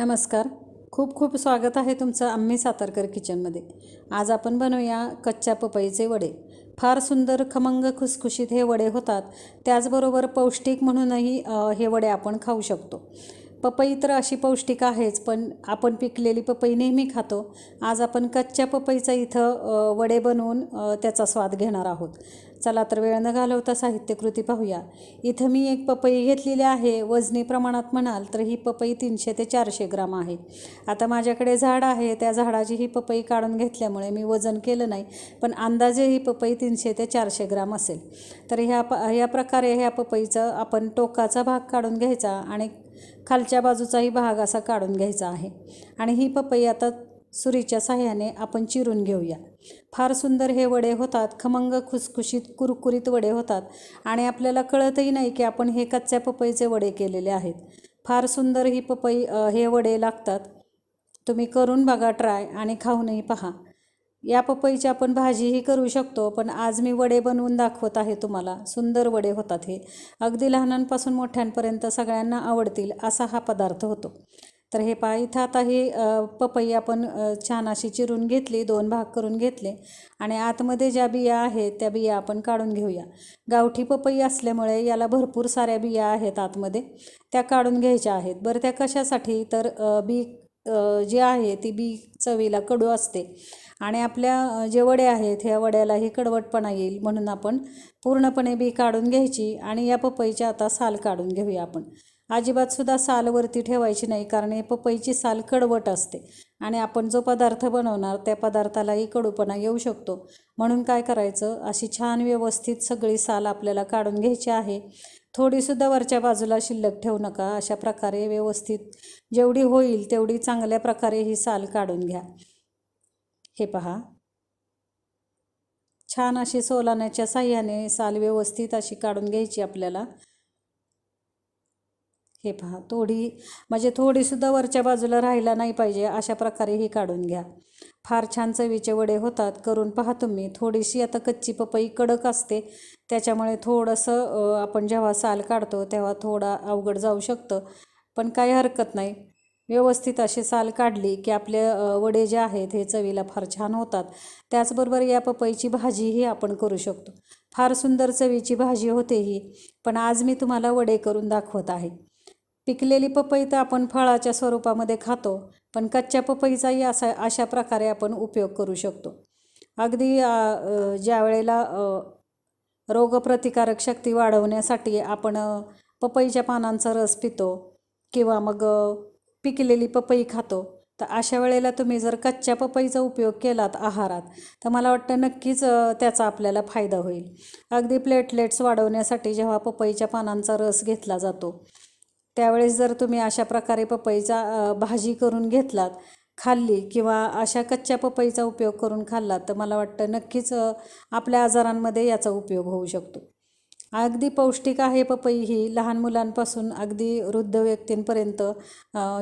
नमस्कार. खूप खूप स्वागत आहे तुमचं आम्ही सातारकर किचनमध्ये. आज आपण बनवूया कच्च्या पपईचे वडे. फार सुंदर खमंग खुसखुशीत हे वडे होतात. त्याचबरोबर पौष्टिक म्हणूनही हे वडे आपण खाऊ शकतो. पपई तर अशी पौष्टिक आहेच पण आपण पिकलेली पपई नेहमी खातो. आज आपण कच्च्या पपईचा इथं वडे बनवून त्याचा स्वाद घेणार आहोत. चला तर वेळ न घालवता साहित्यकृती पाहूया. इथं मी एक पपई घेतलेली आहे. वजनी प्रमाणात म्हणाल तर ही पपई तीनशे ते चारशे ग्राम आहे. आता माझ्याकडे झाड आहे. त्या झाडाची ही पपई काढून घेतल्यामुळे मी वजन केलं नाही पण अंदाजे ही पपई तीनशे ते चारशे ग्राम असेल. तर ह्या प ह्या प्रकारे ह्या पपईचं आपण टोकाचा भाग काढून घ्यायचा आणि खालच्या बाजूचाही भाग असा काढून घ्यायचा आहे. आणि ही पपई आता सुरीच्या साह्याने आपण चिरून घेऊया. फार सुंदर हे वडे होतात खमंग खुसखुशीत कुरकुरीत वडे होतात. आणि आपल्याला कळतही नाही की आपण हे कच्च्या पपईचे वडे केलेले आहेत. फार सुंदर ही पपई हे वडे लागतात. तुम्ही करून बघा ट्राय आणि खाऊनही पहा. या पपईची आपण भाजीही करू शकतो पण आज मी वडे बनवून दाखवत आहे तुम्हाला. सुंदर वडे होतात हे. अगदी लहानांपासून मोठ्यांपर्यंत सगळ्यांना आवडतील असा हा पदार्थ होतो. तर हे पहा इथं आता ही पपई आपण छान अशी चिरून घेतली दोन भाग करून घेतले. आणि आतमध्ये ज्या बिया आहेत त्या बिया आपण काढून घेऊया. गावठी पपई असल्यामुळे याला भरपूर साऱ्या बिया आहेत आतमध्ये. त्या काढून घ्यायच्या आहेत. बरं त्या कशासाठी? तर बी जी आहे ती बी चवीला कडू असते. आणि आपल्या जे वडे आहेत ह्या वड्यालाही कडवटपणा येईल म्हणून आपण पूर्णपणे बी काढून घ्यायची आणि या पपईची आता साल काढून घेऊया आपण. अजिबातसुद्धा साल वरती ठेवायची नाही कारण हे पपईची साल कडवट असते आणि आपण जो पदार्थ बनवणार त्या पदार्थालाही कडूपणा येऊ शकतो. म्हणून काय करायचं अशी छान व्यवस्थित सगळी साल आपल्याला काढून घ्यायची आहे. थोडीसुद्धा वरच्या बाजूला शिल्लक ठेवू नका. अशा प्रकारे व्यवस्थित जेवढी होईल तेवढी चांगल्या प्रकारे ही साल काढून घ्या. हे पहा. छान अशी सोलाण्याच्या साह्याने साल व्यवस्थित अशी काढून घ्यायची आपल्याला. हे पहा. थोडी म्हणजे थोडीसुद्धा वरच्या बाजूला राहायला नाही पाहिजे. अशा प्रकारे ही काढून घ्या. फार छान चवीचे वडे होतात करून पहा तुम्ही. थोडीशी आता कच्ची पपई कडक असते त्याच्यामुळे थोडंसं आपण जेव्हा साल काढतो तेव्हा थोडा अवघड जाऊ शकतं. पण काही हरकत नाही. व्यवस्थित अशी साल काढली की आपले वडे जे आहेत हे चवीला फार छान होतात. त्याचबरोबर या पपईची भाजीही आपण करू शकतो. फार सुंदर चवीची भाजी होते ही. पण आज मी तुम्हाला वडे करून दाखवत आहे. पिकलेली पपई तर आपण फळाच्या स्वरूपामध्ये खातो. पण कच्च्या पपईचाही असा अशा प्रकारे आपण उपयोग करू शकतो. अगदी ज्या वेळेला रोगप्रतिकारक शक्ती वाढवण्यासाठी आपण पपईच्या पानांचा रस पितो किंवा मग पिकलेली पपई खातो तर अशा वेळेला तुम्ही जर कच्च्या पपईचा उपयोग केलात आहारात तर मला वाटतं नक्कीच त्याचा आपल्याला फायदा होईल. अगदी प्लेटलेट्स वाढवण्यासाठी जेव्हा पपईच्या पानांचा रस घेतला जातो त्यावेळेस जर तुम्ही अशा प्रकारे पपईचा भाजी करून घेतलात खाल्ली किंवा अशा कच्च्या पपईचा उपयोग करून खाल्लात तर मला वाटतं नक्कीच आपल्या आजारांमध्ये याचा उपयोग होऊ शकतो. अगदी पौष्टिक आहे पपई ही लहान मुलांपासून अगदी वृद्ध व्यक्तींपर्यंत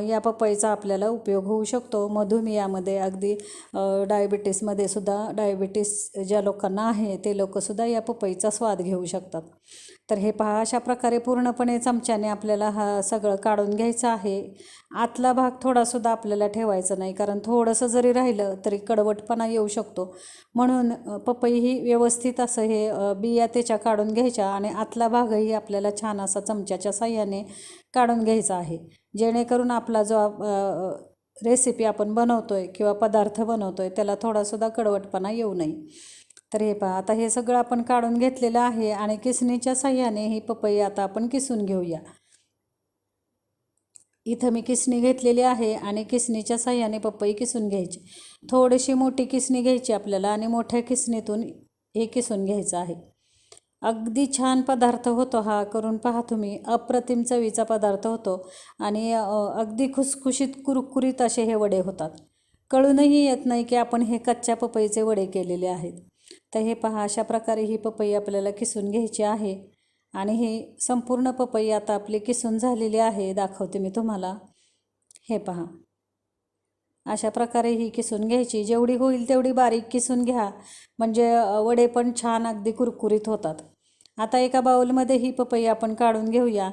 या पपईचा आपल्याला उपयोग होऊ शकतो. मधुमेहामध्ये अगदी डायबिटीसमध्ये सुद्धा डायबिटीस ज्या लोकांना आहे ते लोकंसुद्धा या पपईचा स्वाद घेऊ शकतात. तर हे पहा अशा प्रकारे पूर्णपणे चमच्याने आपल्याला हा सगळं काढून घ्यायचं आहे. आतला भाग थोडासुद्धा आपल्याला ठेवायचा नाही कारण थोडंसं जरी राहिलं तरी कडवटपणा येऊ शकतो. म्हणून पपई ही व्यवस्थित असं हे बिया त्याच्या काढून घ्यायच्या आणि आतला भागही आपल्याला छान असा चमच्याच्या साह्याने काढून घ्यायचा आहे. जेणेकरून आपला जो रेसिपी आपण बनवतो आहे किंवा पदार्थ बनवतो आहे त्याला थोडासुद्धा कडवटपणा येऊ नये. तर हे पहा आता हे सगळं आपण काढून घेतलेलं आहे आणि किसणीच्या साह्याने ही पपई आता आपण किसून घेऊया. इथं मी किसणी घेतलेली आहे आणि किसणीच्या साह्याने पपई किसून घ्यायची. थोडीशी मोठी किसणी घ्यायची आपल्याला आणि मोठ्या किसणीतून हे किसून घ्यायचं आहे. अगदी छान पदार्थ होतो हा करून पहा तुम्ही. अप्रतिम चवीचा पदार्थ होतो आणि अगदी खुसखुशीत कुरकुरीत असे हे वडे होतात. कळूनही येत नाही की आपण हे कच्च्या पपईचे वडे केलेले आहेत. तर हे पहा अशा प्रकारे ही पपई आपल्याला किसून घ्यायची आहे. आणि ही संपूर्ण पपई आता आपली किसून झालेली आहे दाखवते मी तुम्हाला. हे पहा. अशा प्रकारे ही किसून घ्यायची. जेवढी होईल तेवढी बारीक किसून घ्या. म्हणजे वडे पण छान अगदी कुरकुरीत होतात. आता एका बाऊलमध्ये ही पपई आपण काढून घेऊया.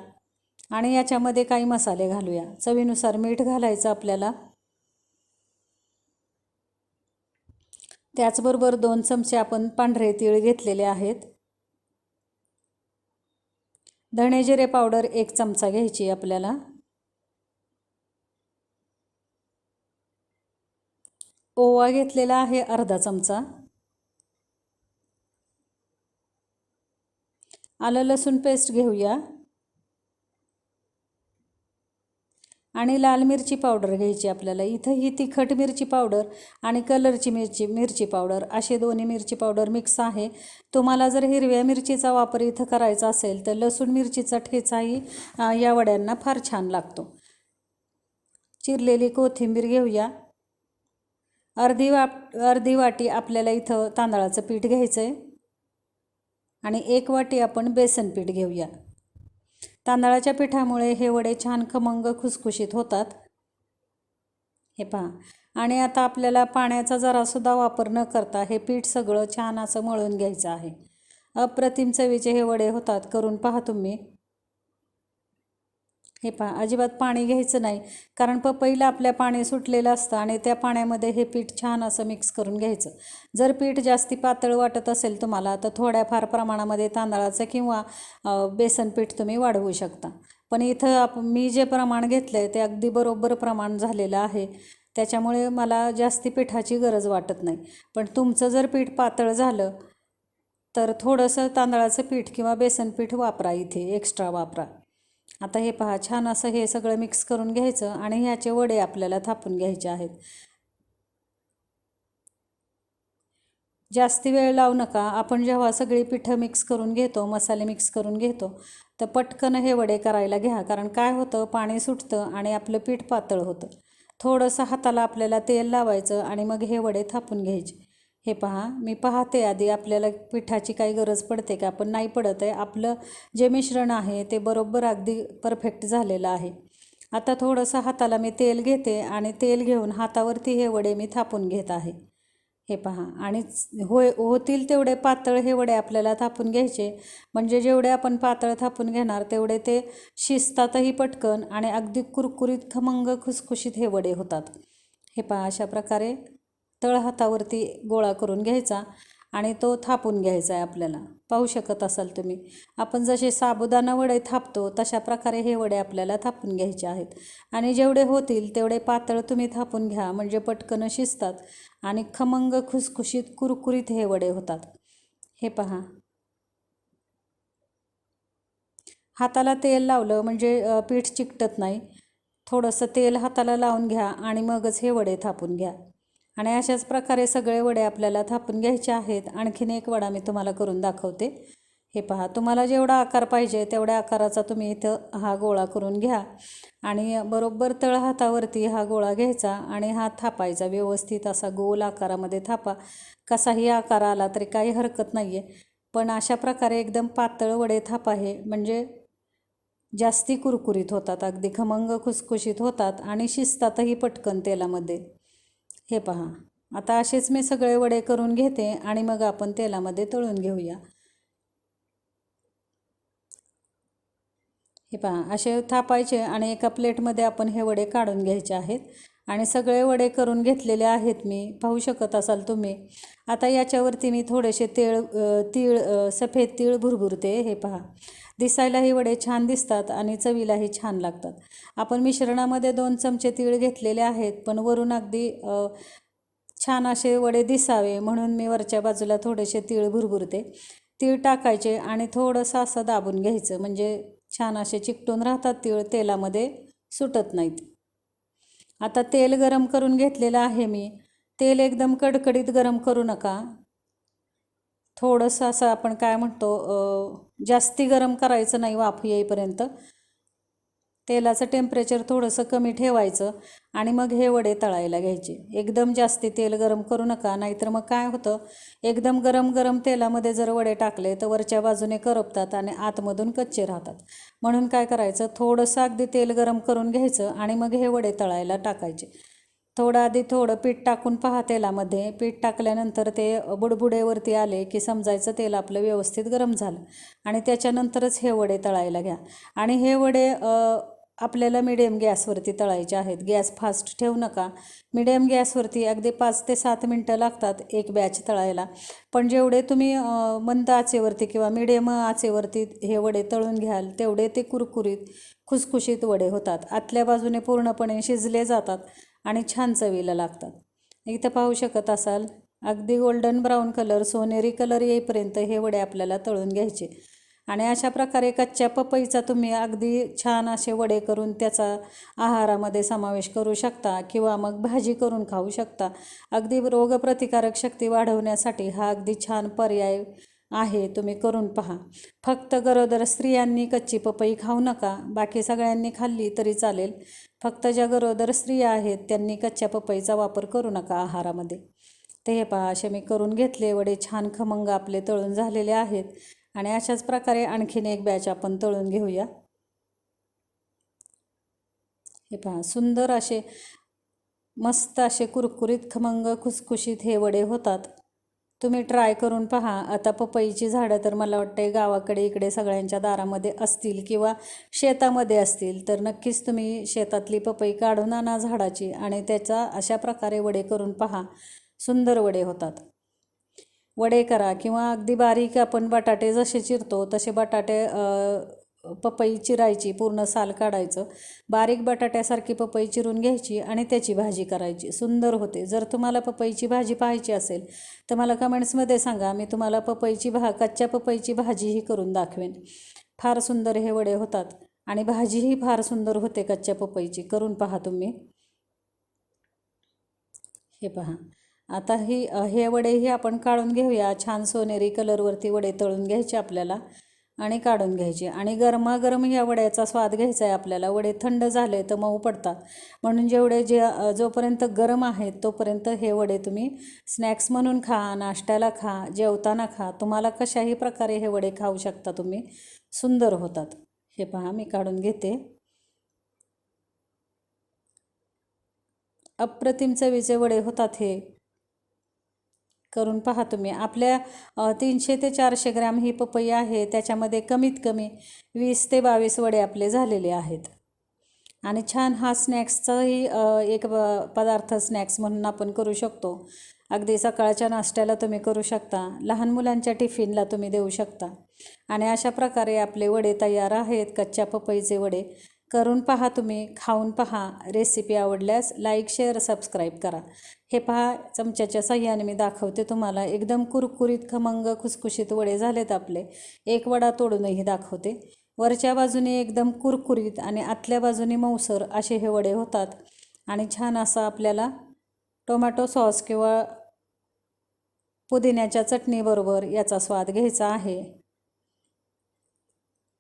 आणि याच्यामध्ये काही मसाले घालूया. चवीनुसार मीठ घालायचं आपल्याला. त्याचबरोबर दोन चमचे आपण पांढरे तीळ घेतलेले आहेत. धणे जिरे पावडर एक चमचा घ्यायची आपल्याला. ओवा घेतलेला आहे अर्धा चमचा. आलं लसूण पेस्ट घेऊया. आणि लाल मिरची पावडर घ्यायची आपल्याला. इथं ही तिखट मिरची पावडर आणि कलरची मिरची मिरची पावडर असे दोन्ही मिरची पावडर मिक्स आहे. तुम्हाला जर हिरव्या मिरचीचा वापर इथं करायचा असेल तर लसूण मिरचीचा ठेचाही या वड्यांना फार छान लागतो. चिरलेली कोथिंबीर घेऊया. अर्धी वाट अर्धी वाटी आपल्याला इथं तांदळाचं पीठ घ्यायचं आहे आणि एक वाटी आपण बेसन पीठ घेऊया. तांदळाच्या पिठामुळे हे वडे छान खमंग खुसखुशीत होतात. हे पहा. आणि आता आपल्याला पाण्याचा जरासुद्धा वापर न करता हे पीठ सगळं छान असं मळून घ्यायचं आहे. अप्रतिम चवीचे हे वडे होतात. करून पहा तुम्ही. हे पा अजिबात पाणी घ्यायचं नाही. कारण पपईला आपल्या पाणी सुटलेलं असतं आणि त्या पाण्यामध्ये हे पीठ छान असं मिक्स करून घ्यायचं. जर पीठ जास्ती पातळ वाटत असेल तुम्हाला तर थोड्याफार प्रमाणामध्ये तांदळाचं किंवा बेसन पीठ तुम्ही वाढवू शकता. पण इथं आप मी जे प्रमाण घेतलं आहे ते अगदी बरोबर प्रमाण झालेलं आहे. त्याच्यामुळे मला जास्ती पिठाची गरज वाटत नाही. पण तुमचं जर पीठ पातळ झालं तर थोडंसं तांदळाचं पीठ किंवा बेसन पीठ वापरा इथे एक्स्ट्रा वापरा. आता हे पहा छान असं हे सगळं मिक्स करून घ्यायचं आणि ह्याचे वडे आपल्याला थापून घ्यायचे आहेत. जास्ती वेळ लावू नका. आपण जेव्हा सगळी पिठं मिक्स करून घेतो मसाले मिक्स करून घेतो तर पटकन हे वडे करायला घ्या. कारण काय होतं पाणी सुटतं आणि आपलं पीठ पातळ होतं. थोडंसं हाताला आपल्याला तेल लावायचं आणि मग हे वडे थापून घ्यायचे. हे पहा मी पाहते आधी आपल्याला पिठाची काही गरज पडते का? पण नाही पडत आहे. आपलं जे मिश्रण आहे ते बरोबर अगदी परफेक्ट झालेलं आहे. आता थोडंसं हाताला मी तेल घेते आणि तेल घेऊन हातावरती हे वडे मी थापून घेत आहे. हे पहा आणि होय होतील तेवढे पातळ हे वडे आपल्याला थापून घ्यायचे. म्हणजे जेवढे आपण पातळ थापून घेणार तेवढे ते शिजतातही पटकन आणि अगदी कुरकुरीत खमंग खुसखुशीत हे वडे होतात. हे पहा अशा प्रकारे तळहातावरती गोळा करून घ्यायचा आणि तो थापून घ्यायचा आहे आपल्याला. पाहू शकत असाल तुम्ही. आपण जसे साबुदाणा वडे थापतो तशा प्रकारे हे वडे आपल्याला थापून घ्यायचे आहेत. आणि जेवढे होतील तेवढे पातळ तुम्ही थापून घ्या म्हणजे पटकन शिजतात आणि खमंग खुसखुशीत कुरकुरीत हे वडे होतात. हे पहा. हाताला तेल लावलं म्हणजे पीठ चिकटत नाही. थोडंसं तेल हाताला लावून घ्या आणि मगच हे वडे थापून घ्या. आणि अशाच प्रकारे सगळे वडे आपल्याला थापून घ्यायचे आहेत. आणखीन एक वडा मी तुम्हाला करून दाखवते. हे पहा तुम्हाला जेवढा आकार पाहिजे तेवढ्या आकाराचा तुम्ही इथं हा गोळा करून घ्या. आणि बरोबर तळ हातावरती हा गोळा घ्यायचा आणि हा थापायचा व्यवस्थित असा गोल आकारामध्ये थापा. कसाही आकार आला तरी काही हरकत नाही आहे पण अशा प्रकारे एकदम पातळ वडे थाप आहे म्हणजे जास्ती कुरकुरीत होतात अगदी खमंग खुसखुशीत होतात आणि शिजतातही पटकन तेलामध्ये. हे पहा. आता असेच मी सगळे वडे करून घेते आणि मग आपण तेलामध्ये तळून घेऊया. हे पहा असे थापायचे आणि एका प्लेटमध्ये आपण हे वडे काढून घ्यायचे आहेत. आणि सगळे वडे करून घेतलेले आहेत मी. पाहू शकत असाल तुम्ही. आता याच्यावरती मी थोडेसे तेळ तीळ सफेद तीळ भुरभुरते. हे पहा. दिसायलाही वडे छान दिसतात आणि चवीलाही छान लागतात. आपण मिश्रणामध्ये दोन चमचे तीळ घेतलेले आहेत पण वरून अगदी छान असे वडे दिसावे म्हणून मी वरच्या बाजूला थोडेसे तीळ भुरभुरते. तीळ टाकायचे आणि थोडंसं असं दाबून घ्यायचं. म्हणजे छान असे चिकटून राहतात तीळ तेलामध्ये सुटत नाहीत. आता तेल गरम करून घेतलेलं आहे मी. तेल एकदम कडकडीत गरम करू नका. थोडंसं असं आपण काय म्हणतो जास्ती गरम करायचं नाही वाफ येईपर्यंत. तेलाचं टेम्परेचर थोडंसं कमी ठेवायचं आणि मग हे वडे तळायला घ्यायचे. एकदम जास्ती तेल गरम करू नका नाहीतर मग काय होतं? एकदम गरम गरम तेलामध्ये जर वडे टाकले तर वरच्या बाजूने करपतात आणि आतमधून कच्चे राहतात. म्हणून काय करायचं? थोडंसं अगदी तेल गरम करून घ्यायचं आणि मग हे वडे तळायला टाकायचे. थोडं आधी थोडं पीठ टाकून पहा तेलामध्ये. पीठ टाकल्यानंतर ते बुडबुडेवरती आले की समजायचं तेल आपलं व्यवस्थित गरम झालं. आणि त्याच्यानंतरच हे वडे तळायला घ्या. आणि हे वडे आपल्याला मिडियम गॅसवरती तळायचे आहेत. गॅस फास्ट ठेवू नका. मिडियम गॅसवरती अगदी पाच ते सात मिनटं लागतात एक बॅच तळायला. पण जेवढे तुम्ही मंद आचेवरती किंवा मिडियम आचेवरती हे वडे तळून घ्याल तेवढे ते कुरकुरीत खुसखुशीत वडे होतात. आतल्या बाजूने पूर्णपणे शिजले जातात आणि छान चवीला लागतात. इथं पाहू शकत असाल अगदी गोल्डन ब्राऊन कलर सोनेरी कलर येईपर्यंत हे वडे आपल्याला तळून घ्यायचे. आणि अशा प्रकारे कच्च्या पपईचा तुम्ही अगदी छान असे वडे करून त्याचा आहारामध्ये समावेश करू शकता किंवा मग भाजी करून खाऊ शकता. अगदी रोगप्रतिकारक शक्ती वाढवण्यासाठी हा अगदी छान पर्याय आहे तुम्ही करून पहा. फक्त गरोदर स्त्रियांनी कच्ची पपई खाऊ नका बाकी सगळ्यांनी खाल्ली तरी चालेल. फक्त ज्या गरोदर स्त्रिया आहेत त्यांनी कच्च्या पपईचा वापर करू नका आहारामध्ये. ते हे पहा असे मी करून घेतले वडे छान खमंग आपले तळून झालेले आहेत. आणि अशाच प्रकारे आणखीन एक बॅच आपण तळून घेऊया. हे पहा सुंदर असे मस्त असे कुरकुरीत खमंग खुसखुशीत हे वडे होतात. तुम्ही ट्राय करून पहा. आता पपईची झाडं तर मला वाटते गावाकडे इकडे सगळ्यांच्या दारामध्ये असतील किंवा शेतामध्ये असतील तर नक्कीच तुम्ही शेतातली पपई काढून आणा झाडाची आणि त्याचा अशा प्रकारे वडे करून पहा. सुंदर वडे होतात. वडे करा किंवा अगदी बारीक आपण बटाटे जसे चिरतो तसे बटाटे पपई चिरायची पूर्ण साल काढायचं. बारीक बटाट्यासारखी पपई चिरून घ्यायची आणि त्याची भाजी करायची. सुंदर होते. जर तुम्हाला पपईची भाजी पाहायची असेल तर मला कमेंट्समध्ये सांगा. मी तुम्हाला पपईची भा कच्च्या पपईची भाजीही करून दाखवेन. फार सुंदर हे वडे होतात आणि भाजीही फार सुंदर होते कच्च्या पपईची. करून पहा तुम्ही. हे पहा. आता ही हे वडेही आपण काढून घेऊया. छान सोनेरी कलरवरती वडे तळून घ्यायचे आपल्याला आणि काढून घ्यायचे. आणि गरमागरम या वड्याचा स्वाद घ्यायचा आहे आपल्याला. वडे थंड झाले तर मऊ पडतात. म्हणून जेवढे जे जोपर्यंत गरम आहेत तोपर्यंत हे वडे तुम्ही स्नॅक्स म्हणून खा नाश्त्याला खा जेवताना खा. तुम्हाला कशाही प्रकारे हे वडे खाऊ शकता तुम्ही. सुंदर होतात. हे पहा मी काढून घेते. अप्रतिम चवीचे वडे होतात हे. करून पहा तुम्ही. आपल्या तीनशे ते चारशे ग्रॅम ही पपई आहे त्याच्यामध्ये कमीत कमी वीस ते बावीस वडे आपले झालेले आहेत. आणि छान हा स्नॅक्सचाही एक पदार्थ स्नॅक्स म्हणून आपण करू शकतो. अगदी सकाळच्या नाश्त्याला तुम्ही करू शकता. लहान मुलांच्या टिफिनला तुम्ही देऊ शकता. आणि अशा प्रकारे आपले वडे तयार आहेत कच्च्या पपईचे वडे. करून पहा तुम्ही खाऊन पहा. रेसिपी आवडल्यास लाईक शेअर सबस्क्राईब करा. हे पहा चमच्याच्या साह्याने मी दाखवते तुम्हाला. एकदम कुरकुरीत खमंग खुसखुशीत वडे झालेत आपले. एक वडा तोडूनही दाखवते. वरच्या बाजूने एकदम कुरकुरीत आणि आतल्या बाजूने मऊसर असे हे वडे होतात. आणि छान असा आपल्याला टोमॅटो सॉस किंवा पुदिन्याच्या चटणीबरोबर याचा स्वाद घ्यायचा आहे.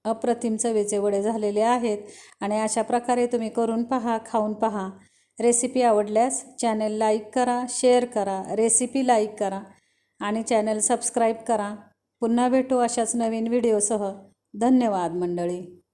अप्रतिम चवीचे वडे झालेले आहेत आणि अशा प्रकारे तुम्ही करून पहा खाऊन पहा. रेसिपी आवडल्यास चॅनल लाईक करा शेअर करा रेसिपी लाईक करा आणि चॅनल सबस्क्राईब करा. पुन्हा भेटू अशाच नवीन व्हिडिओसह. धन्यवाद मंडळी.